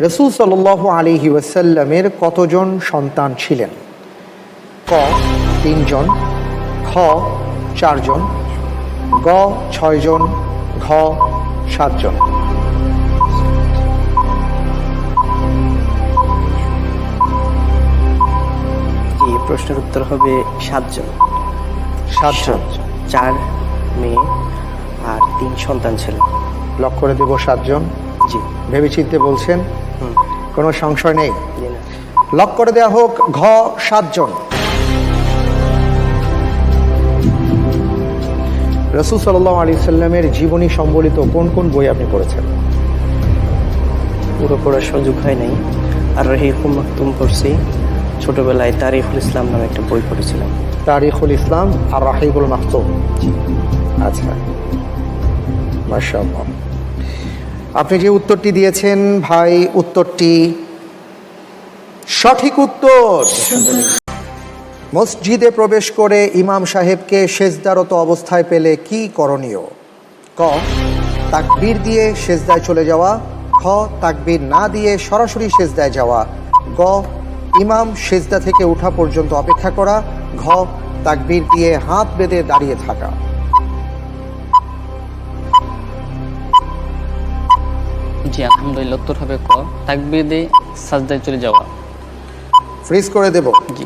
রসুল সাল আলিহি ওয়াসাল্লামের কতজন সন্তান ছিলেন? ক তিনজন খ চারজন গ ছয়জন ঘ সাতজন। প্রশ্নের উত্তর হবে সাতজন। সাতজন। চার মেয়ে আর তিন সন্তান ছিল। লক করে দেব সাতজন। জি। ভেবেচিন্তে বলছেন কোনো সংশয় নেই। লক করে দেওয়া হোক ঘ সাতজন। রসুল সাল্লাহ আলী সাল্লামের জীবনী সম্বলিত কোন কোন বই আপনি পড়েছেন? পুরো পড়ার সুযোগ হয় নাই। আর রহিকুম মাকতুম পড়ছি। ছোটবেলায় তারিফুল ইসলাম নামে একটা বই পড়েছিলাম। তারিখুল ইসলাম আর রাহিবুল মাহতুম আচ্ছা। মাশাআল্লাহ। আপনি যে উত্তরটি দিয়েছেন, ভাই, উত্তরটি সঠিক উত্তর। মসজিদে প্রবেশ করে ইমাম সাহেবকে সেজদারত অবস্থায় পেলে কি করণীয়? ক, তাকবীর দিয়ে সেজদায় চলে যাওয়া। খ, তাকবীর না দিয়ে সরাসরি সেজদায় যাওয়া। গ, ইমাম সেজদা থেকে ওঠা পর্যন্ত অপেক্ষা করা। ঘ, তাকবীর দিয়ে হাত বেঁধে দাঁড়িয়ে থাকা। জি আলহামদুলিল্লাহ উত্তর হবে ক তাকবির দিয়ে সাজদায় চলে যাওয়া। ফ্রিজ করে দেব। জি।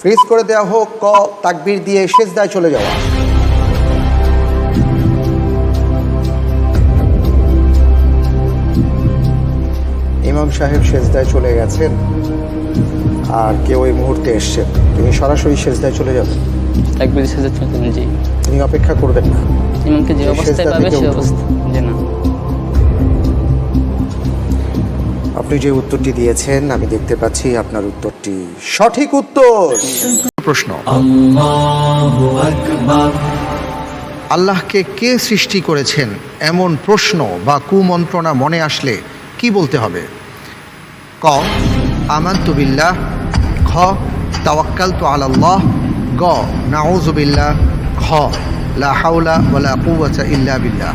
ফ্রিজ করে দেওয়া হোক ক তাকবীর দিয়ে সেজদায় চলে যাওয়া। ইমাম সাহেব সেজদায় চলে গেছেন আর কেউ এই মুহূর্তে এসছেন। তিনি সরাসরি সেজদায় চলে যাবেন। তাকবির দিয়ে সাজদায় চলে যাবেন জি। তিনি অপেক্ষা করবেন না। ইমামকে যে অবস্থায় পাবে থেকে সে উঠুক। অবস্থা আপনি যে উত্তরটি দিয়েছেন আমি দেখতে পাচ্ছি আপনার উত্তরটি সঠিক উত্তর। প্রশ্ন আল্লাহকে কে সৃষ্টি করেছেন? এমন প্রশ্ন বা কুমন্ত্রণা মনে আসলে কি বলতে হবে? ক আমান্তু বিল্লাহ। খ তাওয়াক্কাল তো আল্লাহ গ নাউজুবিল্লাহ খ লা হাওলা ওয়ালা কুওয়াতা ইল্লা বিল্লাহ।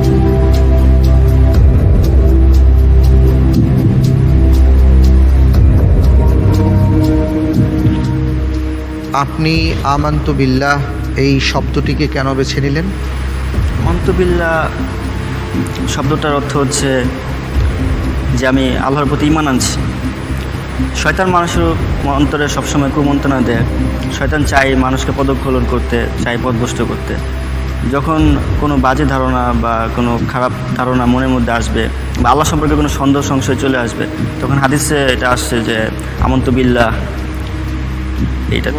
আপনি আমান্তু বিল্লাহ এই শব্দটিকে কেন বেছে নিলেন? মন্তবিল্লা শব্দটার অর্থ হচ্ছে যে আমি আল্লাহর প্রতি ইমান আনছি। শয়তান মানুষের অন্তরে সবসময় কুমন্ত্রণা দেয়। শয়তান চাই মানুষকে পদক্ষলন করতে, চাই পদভষ্ট করতে। যখন কোনো বাজে ধারণা বা কোনো খারাপ ধারণা মনের মধ্যে আসবে বা আল্লাহ সম্পর্কে কোনো সন্দেহ, সংশয় চলে আসবে, তখন হাদিসে এটা আসছে যে আমন্তবিল্লা এইটা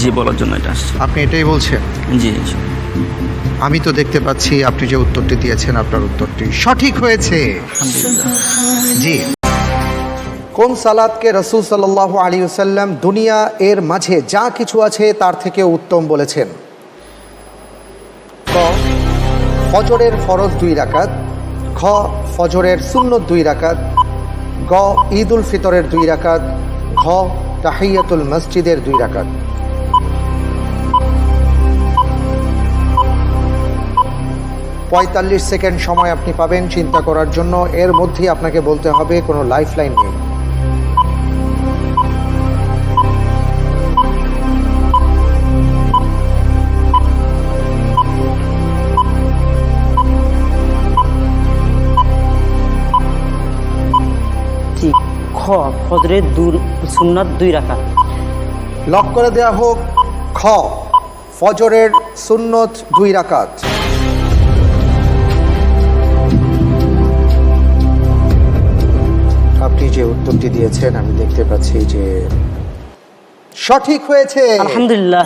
জি বলার জন্য এটা আসছে। আপনি এটাই বলছেন? জি আমি তো দেখতে পাচ্ছি আপনি যে উত্তরটি দিয়েছেন আপনার উত্তরটি সঠিক হয়েছে। জি। কোন সালাদকে রসুল সাল্লাহ আলী সাল্লাম দুনিয়া এর মাঝে যা কিছু আছে তার থেকে উত্তম বলেছেন? ক ফজরের ফরজ দুই রাকাত খ ফজরের শূন্য দুই রাকাত গ ঈদ উল ফিতরের দুই রাকাত ঘ তাহিয়াতুল মসজিদের দুই রাকাত। পঁয়তাল্লিশ সেকেন্ড সময় আপনি পাবেন চিন্তা করার জন্য। এর মধ্যেই আপনাকে বলতে হবে, কোনো লাইফ লাইন নেই। খ ফজরের দূর সুন্নাত দুই রাখা লক করে দেয়া হোক খ ফজরের সুন্নত দুই রাকাত। আপনি যে উত্তরটি দিয়েছেন আমি দেখতে পাচ্ছি যে সঠিক হয়েছে। আলহামদুলিল্লাহ।